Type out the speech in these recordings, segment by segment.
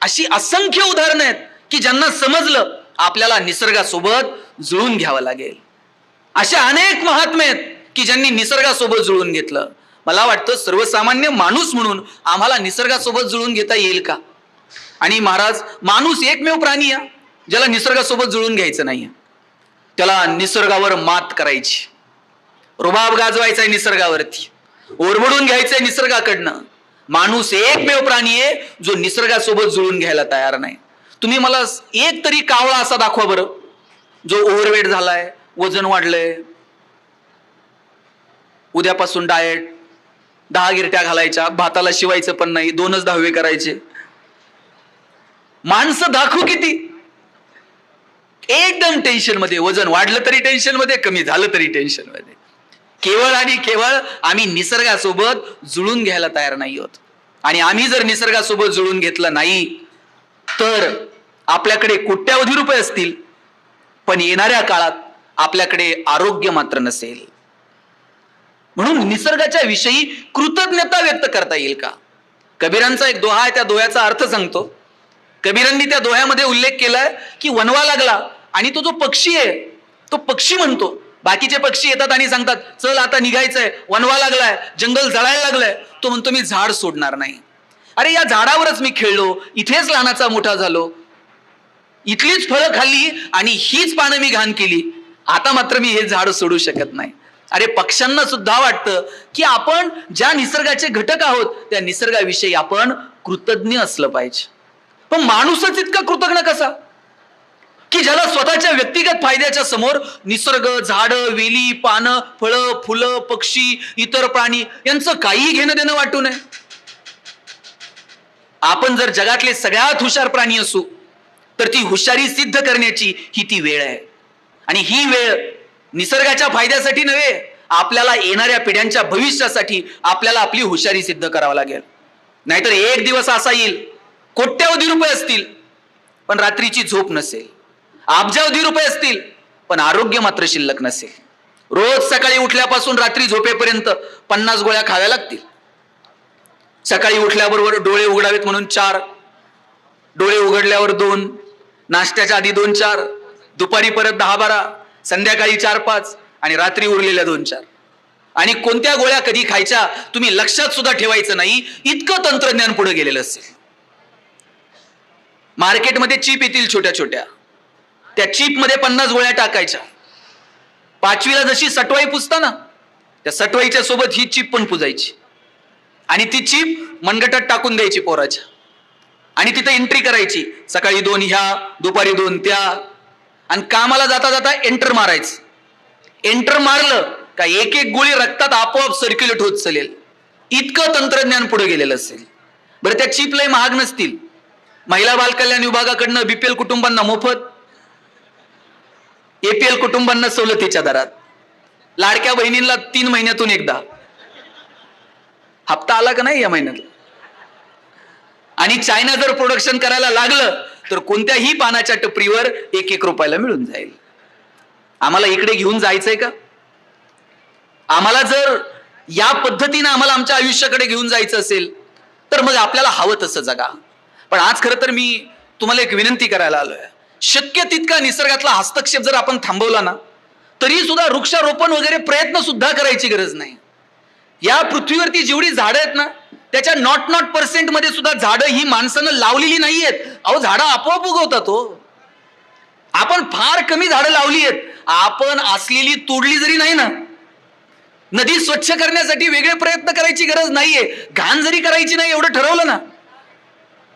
अशी असंख्य उदाहरणं आहेत की ज्यांना समजलं आपल्याला निसर्गासोबत जुळून घ्यावं लागेल. अशा अनेक महात्मे आहेत की ज्यांनी निसर्गासोबत जुळून घेतलं. मला वाटतं सर्वसामान्य माणूस म्हणून आम्हाला निसर्गासोबत जुळून घेता येईल का? आणि महाराज माणूस एकमेव प्राणी आहे ज्याला निसर्गासोबत जुळून घ्यायचं नाही त्याला निसर्गावर मात करायची. रुबाब गाजवायचा आहे निसर्गावरती. ओरबडून घ्यायचंय निसर्गाकडनं. माणूस एकमेव प्राणी आहे जो निसर्गासोबत जुळून घ्यायला तयार नाही. तुम्ही मला एक तरी कावळा असा दाखवा बरं जो ओव्हरवेट झालाय वजन वाढलंय. उद्यापासून डाएट दहा गिरट्या घालायच्या भाताला शिवायचं पण नाही दोनच दहावे करायचे. माणसं दाखवू किती? एकदम टेन्शनमध्ये वजन वाढलं तरी टेन्शनमध्ये कमी झालं तरी टेन्शनमध्ये. केवळ आणि केवळ आम्ही निसर्गासोबत जुळून घ्यायला तयार नाही आहोत. आणि आम्ही जर निसर्गासोबत जुळून घेतलं नाही तर आपल्याकडे कोट्यावधी रुपये असतील पण येणाऱ्या काळात आपल्याकडे आरोग्य मात्र नसेल. म्हणून निसर्गाच्या विषयी कृतज्ञता व्यक्त करता येईल का? कबीरांचा एक दोहा आहे त्या दोह्याचा अर्थ सांगतो. कबीरांनी त्या दोह्यामध्ये उल्लेख केलाय की वनवा लागला आणि तो जो पक्षी आहे तो पक्षी म्हणतो. बाकीचे पक्षी येतात आणि सांगतात चल आता निघायचंय. वनवा लागलाय. जंगल जळायला लागलंय. तो म्हणतो मी झाड सोडणार नाही. अरे या झाडावरच मी खेळलो. इथेच लहानाचा मोठा झालो. इथलीच फळं खाल्ली आणि हीच पानं मी घाण केली. आता मात्र मी हे झाड सोडू शकत नाही. अरे पक्ष्यांना सुद्धा वाटतं की आपण ज्या निसर्गाचे घटक आहोत त्या निसर्गाविषयी आपण कृतज्ञ असलं पाहिजे. पण माणूसच इतका कृतज्ञ कसा? की ज्याला स्वतःच्या व्यक्तिगत फायद्याच्या समोर निसर्ग झाडं वेली पानं फळं फुलं पक्षी इतर प्राणी यांचं काहीही घेणं देणं वाटू नये. आपण जर जगातले सगळ्यात हुशार प्राणी असू तर ती हुशारी सिद्ध करण्याची ही ती वेळ आहे. आणि ही वेळ निसर्गाच्या फायद्यासाठी नव्हे आपल्याला येणाऱ्या पिढ्यांच्या भविष्यासाठी आपल्याला आपली हुशारी सिद्ध करावं लागेल. नाहीतर एक दिवस असा येईल कोट्यावधी रुपये असतील पण रात्रीची झोप नसेल. अब्जावधी रुपये असतील पण आरोग्य मात्र शिल्लक नसेल. रोज सकाळी उठल्यापासून रात्री झोपेपर्यंत पन्नास गोळ्या खाव्या लागतील. सकाळी उठल्याबरोबर डोळे उघडावेत म्हणून चार डोळे उघडल्यावर दोन नाश्त्याच्या आधी दोन चार दुपारी परत दहा बारा संध्याकाळी चार पाच आणि रात्री उरलेल्या दोन चार. आणि कोणत्या गोळ्या कधी खायच्या तुम्ही लक्षात सुद्धा ठेवायचं नाही इतकं तंत्रज्ञान पुढे गेलेलं असेल. मार्केटमध्ये चीप येतील छोट्या छोट्या. त्या चीपमध्ये पन्नास गोळ्या टाकायच्या. पाचवीला जशी सटवाई पुजता ना त्या सटवाईच्या सोबत ही चीप पण पुजायची. आणि ती चीप मनगटात टाकून द्यायची पोराच्या. आणि तिथे एंट्री करायची. सकाळी दोन ह्या दुपारी दोन त्या. आणि कामाला जाता जाता एंटर मारायचं. एंटर मारलं का एक एक गोळी रक्तात आपोआप सर्क्युलेट होत चालेल. इतकं तंत्रज्ञान पुढे गेलेलं असेल. बरं त्या चीप लय महाग नसतील. महिला बालकल्याण विभागाकडनं बीपीएल कुटुंबांना मोफत एपीएल कुटुंबांना सवलतीच्या दरात. लाडक्या बहिणींना तीन महिन्यातून एकदा. हप्ता आला का नाही या महिन्यात आणि चायना जर प्रोडक्शन करायला लागलं तर कोणत्याही पानाच्या टपरीवर एक एक रुपयाला मिळून जाईल. आम्हाला इकडे घेऊन जायचंय का? आम्हाला जर या पद्धतीनं आम्हाला आमच्या आयुष्याकडे घेऊन जायचं असेल तर मग आपल्याला हवं तसं जगा. पण आज खरं तर मी तुम्हाला एक विनंती करायला आलोय. शक्य तितका निसर्गातला हस्तक्षेप जर आपण थांबवला ना तरी सुद्धा वृक्षारोपण वगैरे प्रयत्न सुद्धा करायची गरज नाही. या पृथ्वीवरती जेवढी झाडं आहेत ना त्याच्या नॉट नॉट पर्सेंटमध्ये सुद्धा झाडं ही माणसानं लावलेली नाही आहेत अहो झाडं आपोआप उगवतात हो. आपण फार कमी झाडं लावली आहेत. आपण असलेली तोडली जरी नाही ना नदी स्वच्छ करण्यासाठी वेगळे प्रयत्न करायची गरज नाहीये. घाण जरी करायची नाही एवढं ठरवलं ना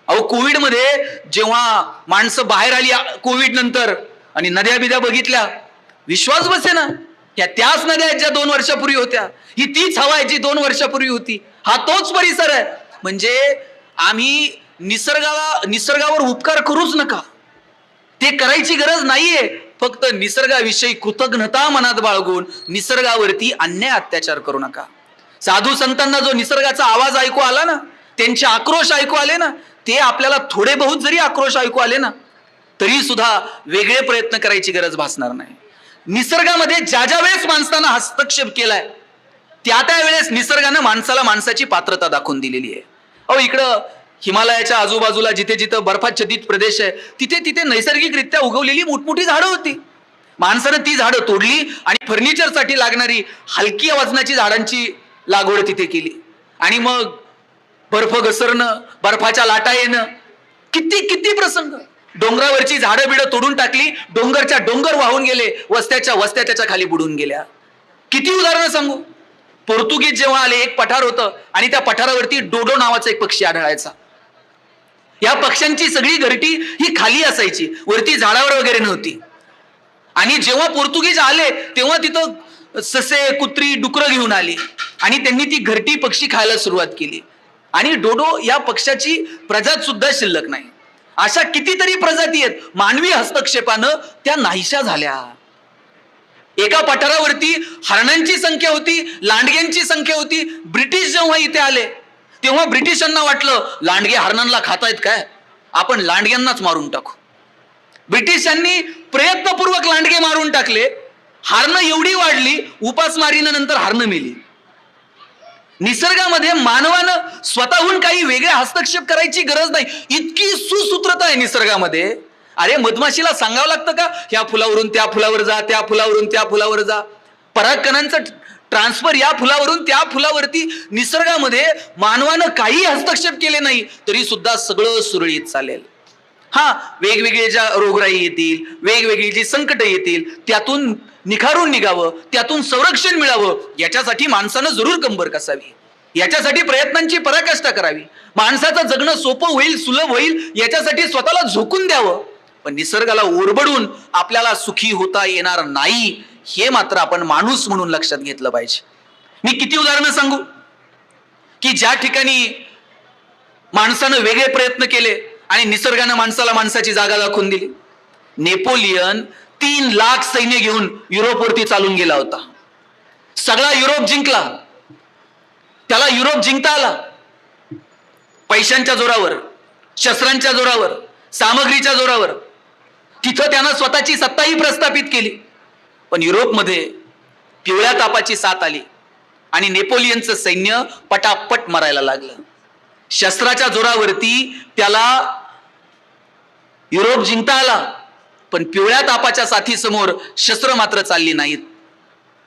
अहो कोविडमध्ये जेव्हा माणसं बाहेर आली कोविड नंतर आणि नद्या बिद्या बघितल्या विश्वास बसे ना त्या त्याच नद्या आहेत ज्या दोन वर्षापूर्वी होत्या. ही तीच हवा आहे जी दोन वर्षापूर्वी होती. हा तोच परिसर आहे. म्हणजे आम्ही निसर्गाला निसर्गावर उपकार करूच नका. ते करायची गरज नाहीये. फक्त निसर्गाविषयी कृतज्ञता मनात बाळगून निसर्गावरती अन्याय अत्याचार करू नका. साधू संतांना जो निसर्गाचा आवाज ऐकू आला ना त्यांचे आक्रोश ऐकू आले ना ते आपल्याला थोडे बहुत जरी आक्रोश ऐकू आले ना तरी सुद्धा वेगळे प्रयत्न करायची गरज भासणार नाही. निसर्गामध्ये ज्या ज्या वेळेस माणसानं हस्तक्षेप केलाय त्या त्या वेळेस निसर्गानं माणसाला माणसाची पात्रता दाखवून दिलेली आहे. अहो इकडं हिमालयाच्या आजूबाजूला जिथे जिथं बर्फाच्छदित प्रदेश आहे तिथे तिथे नैसर्गिकरित्या उगवलेली मोठमोठी झाडं होती. माणसानं ती झाडं तोडली आणि फर्निचरसाठी लागणारी हलकी वजनाची झाडांची लागवड तिथे केली. आणि मग बर्फ घसरणं बर्फाच्या लाटा येणं. किती किती प्रसंग. डोंगरावरची झाडं बिडं तोडून टाकली डोंगरच्या डोंगर वाहून गेले वस्त्याच्या वस्त्या त्याच्याखाली बुडून गेल्या. किती उदाहरणं सांगू? पोर्तुगीज जेव्हा आले एक पठार होतं आणि त्या पठारावरती डोडो नावाचा एक पक्षी आढळायचा. या पक्ष्यांची सगळी घरटी ही खाली असायची वरती झाडावर वगैरे नव्हती. आणि जेव्हा पोर्तुगीज आले तेव्हा तिथं ससे कुत्री डुकरं घेऊन आली. आणि त्यांनी ती घरटी पक्षी खायला सुरुवात केली. आणि डोडो या पक्षाची प्रजात सुद्धा शिल्लक नाही. अशा कितीतरी प्रजाती आहेत मानवी हस्तक्षेपानं त्या नाहीशा झाल्या. एका पठारावरती हरणांची संख्या होती लांडग्यांची संख्या होती. ब्रिटिश जेव्हा इथे आले तेव्हा ब्रिटिशांना वाटलं लांडगे हरणांना खातायत काय? आपण लांडग्यांनाच मारून टाकू. ब्रिटिशांनी प्रयत्नपूर्वक लांडगे मारून टाकले. हारणं एवढी वाढली उपासमारीनं नंतर हारणं मिली. निसर्गामध्ये मानवानं स्वतःहून काही वेगळे हस्तक्षेप करायची गरज नाही. इतकी सुसूत्रता आहे निसर्गामध्ये. अरे मधमाशीला सांगावं लागतं का? ह्या फुलावरून त्या फुलावर जा त्या फुलावरून त्या फुलावर जा. परागकणांचं ट्रान्सफर या फुलावरून त्या फुलावरती निसर्गामध्ये मानवानं काही हस्तक्षेप केले नाही तरी सुद्धा सगळं सुरळीत चालेल. हा वेगवेगळे ज्या रोगराई येतील वेगवेगळी जी संकट येतील त्यातून निखारून निघावं त्यातून संरक्षण मिळावं याच्यासाठी माणसानं जरूर कंबर कसावी. याच्यासाठी प्रयत्नांची पराकाष्ठा करावी. माणसाचं जगणं सोपं होईल सुलभ होईल याच्यासाठी स्वतःला झोकून द्यावं. पण निसर्गाला ओरबडून आपल्याला सुखी होता येणार नाही हे मात्र आपण माणूस म्हणून लक्षात घेतलं पाहिजे. मी किती उदाहरणं सांगू? की ज्या ठिकाणी माणसानं वेगळे प्रयत्न केले आणि निसर्गानं माणसाला माणसाची जागा दाखवून दिली. नेपोलियन तीन लाख सैन्य घेऊन युरोपवरती चालून गेला होता. सगळा युरोप जिंकला. त्याला युरोप जिंकता आला. पैशांच्या जोरावर शस्त्रांच्या जोरावर सामग्रीच्या जोरावर. तिथं त्यानं स्वतःची सत्ताही प्रस्थापित केली. पण युरोपमध्ये पिवळ्या तापाची साथ आली आणि नेपोलियनचं सैन्य पटापट मरायला लागलं. शस्त्राच्या जोरावरती त्याला युरोप जिंकता आला पण पिवळ्या तापाच्या साथीसमोर शस्त्र मात्र चालली नाहीत.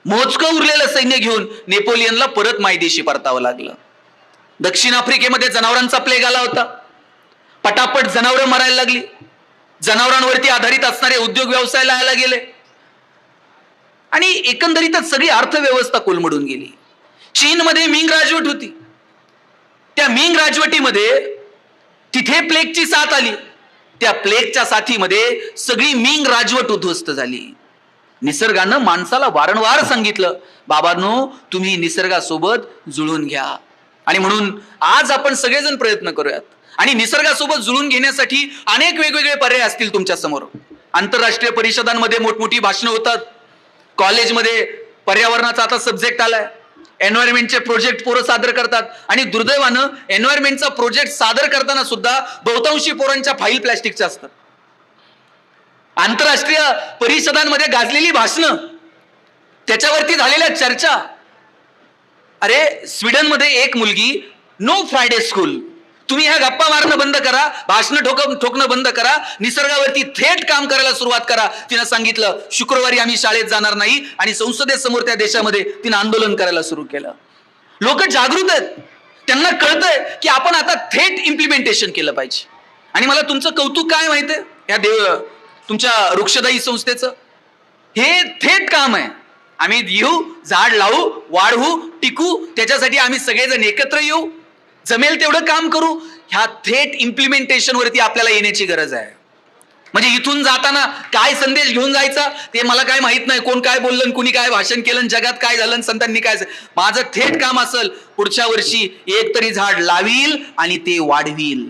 मोजकं उरलेलं सैन्य घेऊन नेपोलियनला परत मायदेशी परतावं लागलं. दक्षिण आफ्रिकेमध्ये जनावरांचा प्लेग आला होता. पटापट जनावरं मरायला लागली. जनावरांवरती आधारित असणारे उद्योग व्यवसाय लायला गेले. आणि एकंदरीतच सगळी अर्थव्यवस्था कोलमडून गेली. चीनमध्ये मिंग राजवट होती. त्या मिंग राजवटीमध्ये तिथे प्लेगची साथ आली. त्या प्लेगच्या साथीमध्ये सगळी मिंग राजवट उद्ध्वस्त झाली. निसर्गानं माणसाला वारंवार सांगितलं बाबांनो तुम्ही निसर्गासोबत जुळून घ्या. आणि म्हणून आज आपण सगळेजण प्रयत्न करूयात. आणि निसर्गासोबत जुळून घेण्यासाठी अनेक वेगवेगळे पर्याय असतील तुमच्यासमोर. आंतरराष्ट्रीय परिषदांमध्ये मोठमोठी भाषणं होतात. कॉलेजमध्ये पर्यावरणाचा आता सब्जेक्ट आलाय. एन्व्हायरमेंटचे प्रोजेक्ट पोरं सादर करतात. आणि दुर्दैवानं एन्व्हायरमेंटचा प्रोजेक्ट सादर करताना सुद्धा बहुतांशी पोरांच्या फाईल प्लॅस्टिकच्या असतात. आंतरराष्ट्रीय परिषदांमध्ये गाजलेली भाषणं त्याच्यावरती झालेल्या चर्चा. अरे स्वीडनमध्ये एक मुलगी नो फ्रायडे स्कूल. तुम्ही ह्या गप्पा मारणं बंद करा भाषणं ठोक ठोकणं बंद करा निसर्गावरती थेट काम करायला सुरुवात करा. तिनं सांगितलं शुक्रवारी आम्ही शाळेत जाणार नाही आणि संसदेसमोर त्या देशामध्ये तिनं आंदोलन करायला सुरू केलं. लोक जागृत आहेत. त्यांना कळतंय की आपण आता थेट इम्प्लिमेंटेशन केलं पाहिजे. आणि मला तुमचं कौतुक काय माहितीये या देव तुमच्या वृक्षदायी संस्थेचं? हे थेट काम आहे. आम्ही येऊ झाड लावू वाढवू टिकू त्याच्यासाठी आम्ही सगळेजण एकत्र येऊ. जमेल तेवढं काम करू ह्या थेट इम्प्लिमेंटेशनवरती आपल्याला येण्याची गरज आहे. म्हणजे इथून जाताना काय संदेश घेऊन जायचा ते मला काय माहीत नाही. कोण काय बोललं कुणी काय भाषण केलं जगात काय झालं संतांनी काय माझं थेट काम असेल पुढच्या वर्षी एक तरी झाड लावील आणि ते वाढवील.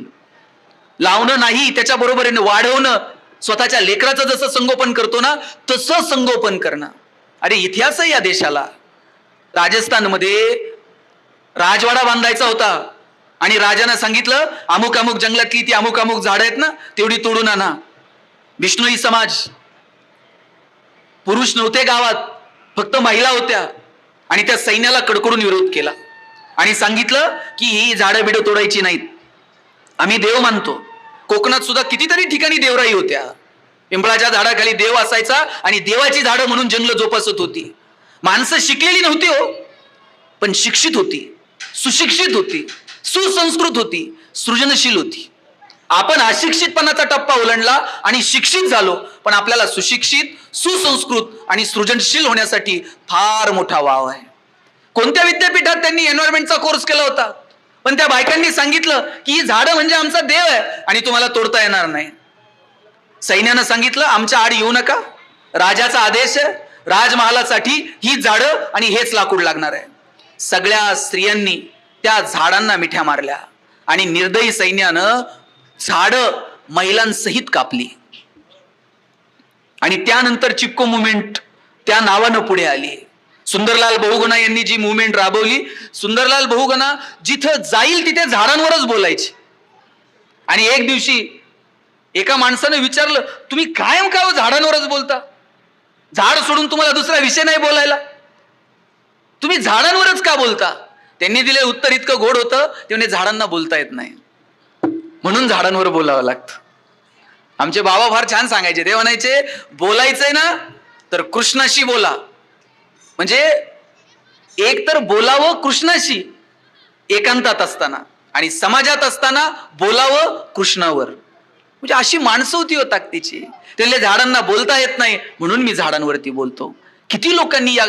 लावणं नाही त्याच्या बरोबरीने वाढवणं. स्वतःच्या लेकराचं जसं संगोपन करतो ना तसं संगोपन करणं. अरे इतिहास आहे या देशाला. राजस्थानमध्ये राजवाडा बांधायचा होता. आणि राजानं सांगितलं अमुक अमुक जंगलातली ती अमुक अमुक झाड आहेत ना तेवढी तोडून आणा. विष्णुई समाज. पुरुष नव्हते गावात फक्त महिला होत्या. आणि त्या सैन्याला कडकडून विरोध केला. आणि सांगितलं की ही झाडं बिडं तोडायची नाहीत. आम्ही देव मानतो. कोकणात सुद्धा कितीतरी ठिकाणी देवराई होत्या. पिंपळाच्या झाडाखाली देव असायचा आणि देवाची झाडं म्हणून जंगल जोपासत होती. माणसं शिकलेली नव्हती हो पण शिक्षित होती सुशिक्षित होती. सुसंस्कृत होती सृजनशील होती. आपण अशिक्षितपणाचा टप्पा ओलांडला आणि शिक्षित झालो पण आपल्याला सुशिक्षित सुसंस्कृत आणि सृजनशील होण्यासाठी फार मोठा वाव आहे. कोणत्या विद्यापीठात त्यांनी एन्व्हायरमेंटचा कोर्स केला होता? पण त्या बायकांनी सांगितलं की ही झाडं म्हणजे आमचा देव आहे आणि तुम्हाला तोडता येणार नाही. सैन्यानं सांगितलं आमच्या आड येऊ नका. राजाचा आदेश आहे. राजमहालासाठी ही झाडं आणि हेच लाकूड लागणार आहे. सगळ्या स्त्रियांनी त्या झाडांना मिठ्या मारल्या आणि निर्दयी सैन्यानं झाडं महिलांसहित कापली. आणि त्यानंतर चिपको मुवमेंट त्या नावानं पुढे आली. सुंदरलाल बहुगुणा यांनी जी मुवमेंट राबवली सुंदरलाल बहुगुणा जिथं जाईल तिथे झाडांवरच बोलायची. आणि एक दिवशी एका माणसानं विचारलं तुम्ही कायम काय हो झाडांवरच बोलता? झाड सोडून तुम्हाला दुसरा विषय नाही बोलायला? तुम्ही झाडांवरच का बोलता? त्यांनी दिले उत्तर इतकं गोड होतं ते म्हणजे झाडांना बोलता येत नाही. म्हणून झाडांवर बोलावं लागतं. आमचे बाबा फार छान सांगायचे ते म्हणायचे बोलायचंय ना तर कृष्णाशी बोला. म्हणजे एक तर बोलावं कृष्णाशी एकांतात असताना आणि समाजात असताना बोलावं कृष्णावर. म्हणजे अशी माणसं होती हो ताकदीची. त्याला झाडांना बोलता येत नाही म्हणून मी झाडांवरती बोलतो. किती लोकांनी या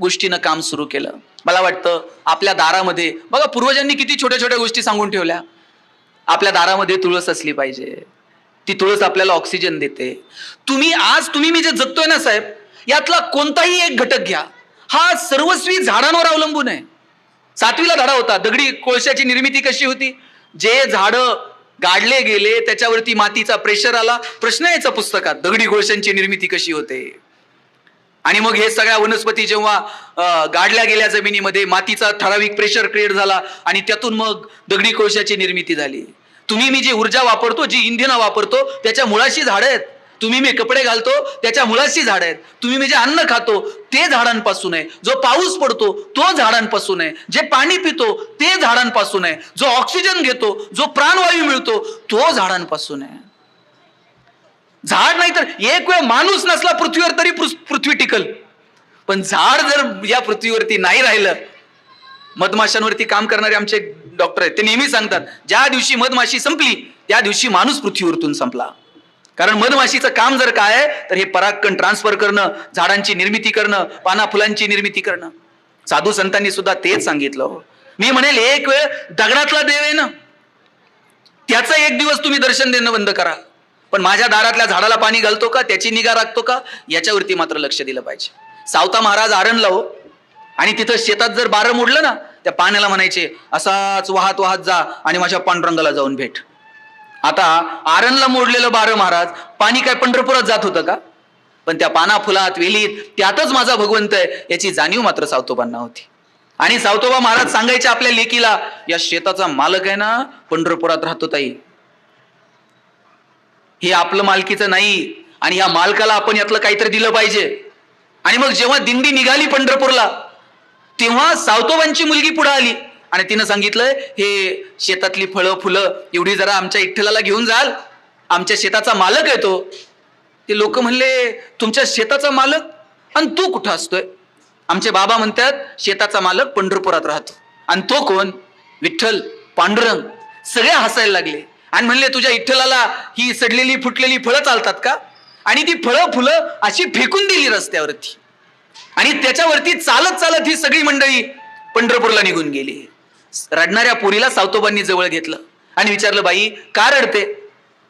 गोष्टीनं काम सुरू केलं. मला वाटतं आपल्या दारामध्ये बघा पूर्वजांनी किती छोट्या छोट्या गोष्टी सांगून ठेवल्या. आपल्या दारामध्ये तुळस असली पाहिजे. ती तुळस आपल्याला ऑक्सिजन देते. तुम्ही आज तुम्ही मी जे जगतोय ना साहेब यातला कोणताही एक घटक घ्या. हा सर्वस्वी झाडांवर अवलंबून आहे. सातवीला धडा होता. दगडी कोळशाची निर्मिती कशी होती? जे झाडं गाडले गेले त्याच्यावरती मातीचा प्रेशर आला. प्रश्न यायचा पुस्तकात दगडी कोळशांची निर्मिती कशी होते? आणि मग हे सगळ्या वनस्पती जेव्हा गाडल्या गेल्या जमिनीमध्ये मातीचा ठराविक प्रेशर क्रिएट झाला आणि त्यातून मग दगडी कोळशाची निर्मिती झाली. तुम्ही मी जी ऊर्जा वापरतो जी इंधनं वापरतो त्याच्या मुळाशी झाडं आहेत. तुम्ही मी कपडे घालतो त्याच्या मुळाशी झाड आहेत. तुम्ही मी जे अन्न खातो ते झाडांपासून आहे. जो पाऊस पडतो तो झाडांपासून आहे. जे पाणी पितो ते झाडांपासून आहे. जो ऑक्सिजन घेतो जो प्राणवायू मिळतो तो झाडांपासून आहे. झाड नाही तर एक वेळ माणूस नसला पृथ्वीवर तरी पृ- पृथ्वी टिकल. पण झाड जर या पृथ्वीवरती नाही राहिलं मधमाशांवरती काम करणारे आमचे डॉक्टर आहेत ते नेहमी सांगतात ज्या दिवशी मधमाशी संपली त्या दिवशी माणूस पृथ्वीवरतून संपला. कारण मधमाशीचं काम जर काय आहे तर हे परागकण ट्रान्सफर करणं झाडांची निर्मिती करणं पाना फुलांची निर्मिती करणं. साधू संतांनी सुद्धा तेच सांगितलं हो. मी म्हणेल एक वेळ दगडातला देव आहे ना. त्याचं एक दिवस तुम्ही दर्शन देणं बंद करा. पण माझ्या दारातल्या झाडाला पाणी घालतो का? त्याची निगा राखतो का? याच्यावरती मात्र लक्ष दिलं पाहिजे. सावता महाराज आरणला हो. आणि तिथं शेतात जर बारं मोडलं ना त्या पाण्याला म्हणायचे असाच वाहत वाहत जा आणि माझ्या पांडुरंगाला जाऊन भेट. आता आरणला मोडलेलं बारं महाराज पाणी काय पंढरपुरात जात होतं का? पण त्या पाना फुलात वेलीत त्यातच माझा भगवंत आहे याची जाणीव मात्र सावतोबांना होती. आणि सावतोबा महाराज सांगायचे आपल्या लेकीला या शेताचा मालक आहे ना पंढरपुरात राहतो ताई. हे आपलं मालकीचं नाही आणि या मालकाला आपण यातलं काहीतरी दिलं पाहिजे. आणि मग जेव्हा दिंडी निघाली पंढरपूरला तेव्हा सावतोबांची मुलगी पुढे आली. आणि तिनं सांगितलं हे शेतातली फळं फुलं एवढी जरा आमच्या इठ्ठलाला घेऊन जाल. आमच्या शेताचा मालक आहे तो. ते लोक म्हणले तुमच्या शेताचा मालक? आणि तू कुठं असतोय? आमचे बाबा म्हणतात शेताचा मालक पंढरपुरात राहतो. आणि तो कोण? विठ्ठल पांडुरंग सगळे हसायला लागले. आणि म्हणले तुझ्या इठ्ठलाला ही सडलेली फुटलेली फळं चालतात का? आणि ती फळं फुलं अशी फेकून दिली रस्त्यावरती. आणि त्याच्यावरती चालत चालत ही सगळी मंडळी पंढरपूरला निघून गेली. रडणाऱ्या पोरीला सावतोबांनी जवळ घेतलं आणि विचारलं बाई का रडते?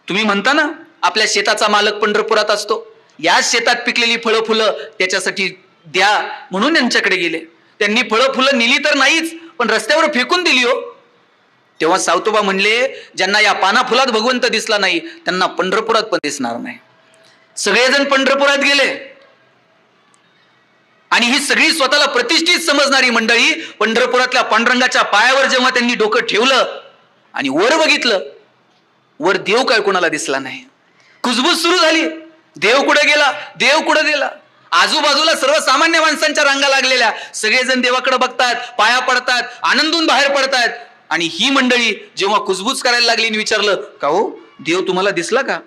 तुम्ही म्हणता ना आपल्या शेताचा मालक पंढरपुरात असतो. या शेतात पिकलेली फळं फुलं त्याच्यासाठी द्या म्हणून यांच्याकडे गेले. त्यांनी फळं फुलं नेली तर नाहीच पण रस्त्यावर फेकून दिली हो. तेव्हा सावतोबा म्हणले ज्यांना या पाना फुलात भगवंत दिसला नाही त्यांना पंढरपुरात पण दिसणार नाही. सगळेजण पंढरपुरात गेले. आणि ही सगळी स्वतःला प्रतिष्ठित समजणारी मंडळी पंढरपुरातल्या पांडुरंगाच्या पायावर जेव्हा त्यांनी डोकं ठेवलं आणि वर बघितलं वर देव काय कोणाला दिसला नाही. कुजबूज सुरू झाली. देव कुठे गेला? देव कुठे गेला? आजूबाजूला सर्वसामान्य माणसांच्या रांगा लागलेल्या. सगळेजण देवाकडे बघतात पाया पडतात आनंदून बाहेर पडतात. आणि ही मंडळी जेव्हा कुजबूज करायला लागली आणि विचारलं का हो? देव तुम्हाला दिसला का?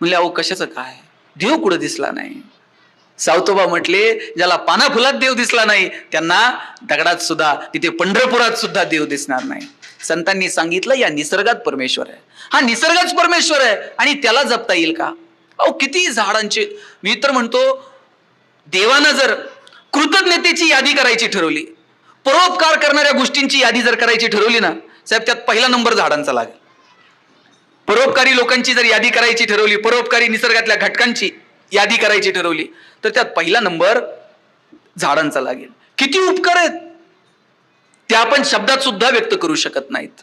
म्हणले अहो कशाचं काय? देव कुठं दिसला नाही. सावतोबा म्हटले ज्याला पाना फुलात देव दिसला नाही त्यांना दगडात सुद्धा तिथे पंढरपुरात सुद्धा देव दिसणार नाही. संतांनी सांगितलं या निसर्गात परमेश्वर आहे. हा निसर्गच परमेश्वर आहे. आणि त्याला जपता येईल का? अहो किती झाडांचे. मी तर म्हणतो देवानं जर कृतज्ञतेची यादी करायची ठरवली परोपकार करणाऱ्या गोष्टींची यादी जर करायची ठरवली ना साहेब त्यात पहिला नंबर झाडांचा लागेल. परोपकारी लोकांची जर यादी करायची ठरवली परोपकारी निसर्गातल्या घटकांची यादी करायची ठरवली तर त्यात पहिला नंबर झाडांचा लागेल. किती उपकार आहेत? ते आपण शब्दात सुद्धा व्यक्त करू शकत नाहीत.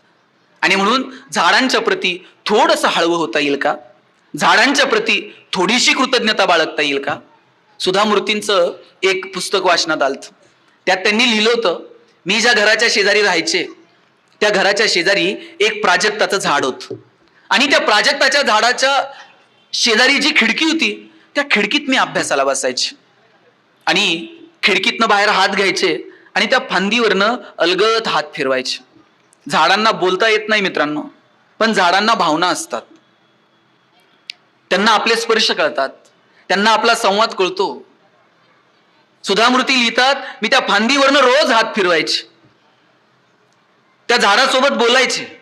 आणि म्हणून झाडांच्या प्रती थोडंसं हळवं होता येईल का? झाडांच्या प्रती थोडीशी कृतज्ञता बाळगता येईल का? सुधा मूर्तींचं एक पुस्तक वाचनात आलं त्यात त्यांनी लिहिलं होतं मी ज्या घराच्या शेजारी राहायचे त्या घराच्या शेजारी एक प्राजक्ताचं झाड होतं. आणि त्या प्राजक्ताच्या झाडाच्या शेजारी जी खिडकी होती त्या खिडकीत मी अभ्यासाला बसायचे. आणि खिडकीतनं बाहेर हात घ्यायचे आणि त्या फांदीवरनं अलगत हात फिरवायचे. झाडांना बोलता येत नाही मित्रांनो पण झाडांना भावना असतात. त्यांना आपले स्पर्श कळतात. त्यांना आपला संवाद कळतो. सुधामूर्ती लिहितात मी त्या फांदीवरनं रोज हात फिरवायचे. त्या झाडासोबत बोलायचे.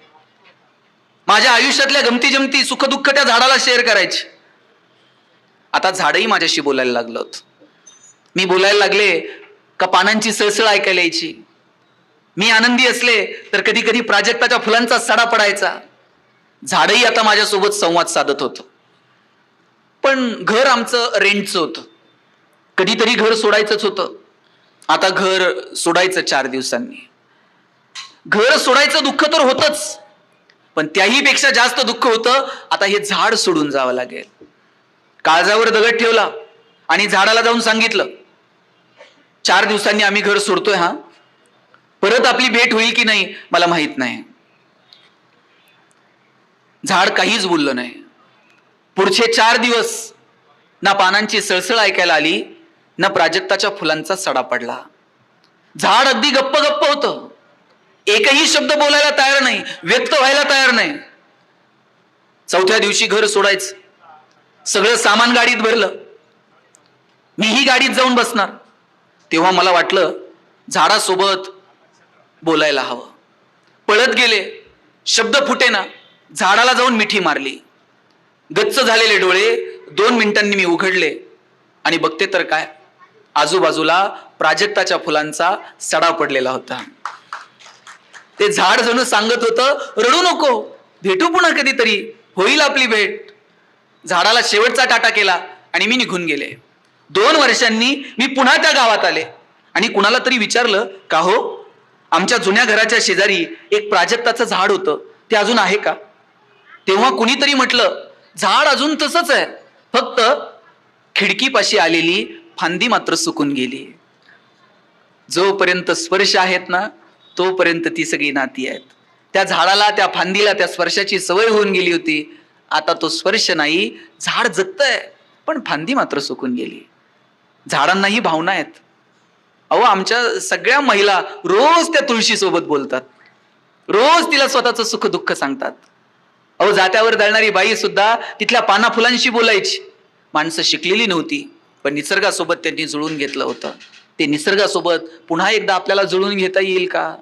माझ्या आयुष्यातल्या गमती जमती सुखदुःख त्या झाडाला शेअर करायचे. आता झाडही माझ्याशी बोलायला लागलं मी बोलायला लागले का पानांची सळसळ ऐकायला यायची. मी आनंदी असले तर कधी कधी प्राजक्ताच्या फुलांचा सडा पडायचा. झाडही आता माझ्यासोबत संवाद साधत होतं. पण घर आमचं रेंटचं होतं. कधीतरी घर सोडायचंच होतं. आता घर सोडायचं चार दिवसांनी. घर सोडायचं दुःख तर होतच. पण त्याही पेक्षा जास्त दुःख होतं आता हे झाड सोडून जावं लागेल. काळजावर दगड ठेवला आणि झाडाला जाऊन सांगितलं चार दिवसांनी आम्ही घर सोडतोय हा. परत आपली भेट होईल की नाही मला माहीत नाही. झाड काहीच बोललं नाही. पुढचे चार दिवस ना पानांची सळसळ ऐकायला आली ना प्राजक्ताच्या फुलांचा सडा पडला. झाड अगदी गप्प गप्प होतं. एकही शब्द बोलायला तयार नाही व्यक्त व्हायला तयार नाही. चौथ्या दिवशी घर सोडायचं. सगळं सामान गाडीत भरलं. मीही गाडीत जाऊन बसणार. तेव्हा मला वाटलं झाडासोबत बोलायला हवं. पळत गेले. शब्द फुटेना. झाडाला जाऊन मिठी मारली. गच्च झालेले डोळे दोन मिनिटांनी मी उघडले. आणि बघते तर काय? आजूबाजूला प्राजक्ताच्या फुलांचा सडा पडलेला होता. ते झाड जणू सांगत होतं रडू नको भेटू पुन्हा कधीतरी होईल आपली भेट. झाडाला शेवटचा टाटा केला आणि मी निघून गेले. दोन वर्षांनी मी पुन्हा त्या गावात आले. आणि कुणाला तरी विचारलं का हो? आमच्या जुन्या घराच्या शेजारी एक प्राजक्ताचं झाड होतं ते अजून आहे का? तेव्हा कुणीतरी म्हटलं झाड अजून तसंच आहे. फक्त खिडकीपाशी आलेली फांदी मात्र सुकून गेली. जोपर्यंत स्पर्श आहेत ना तोपर्यंत ती सगळी नाती आहेत. त्या झाडाला त्या फांदीला त्या स्पर्शाची सवय होऊन गेली होती. आता तो स्पर्श नाही झाड जगतंय पण फांदी मात्र सुकून गेली. झाडांनाही भावना आहेत. अहो आमच्या सगळ्या महिला रोज त्या तुळशी सोबत बोलतात. रोज तिला स्वतःचं सुख दुःख सांगतात. अहो जात्यावर दळणारी बाई सुद्धा तिथल्या पाना फुलांशी बोलायची. माणसं शिकलेली नव्हती. पण निसर्गासोबत त्यांनी जुळून घेतलं होतं. ते निसर्गासोबत पुन्हा एकदा आपल्याला जुळून घेता येईल का?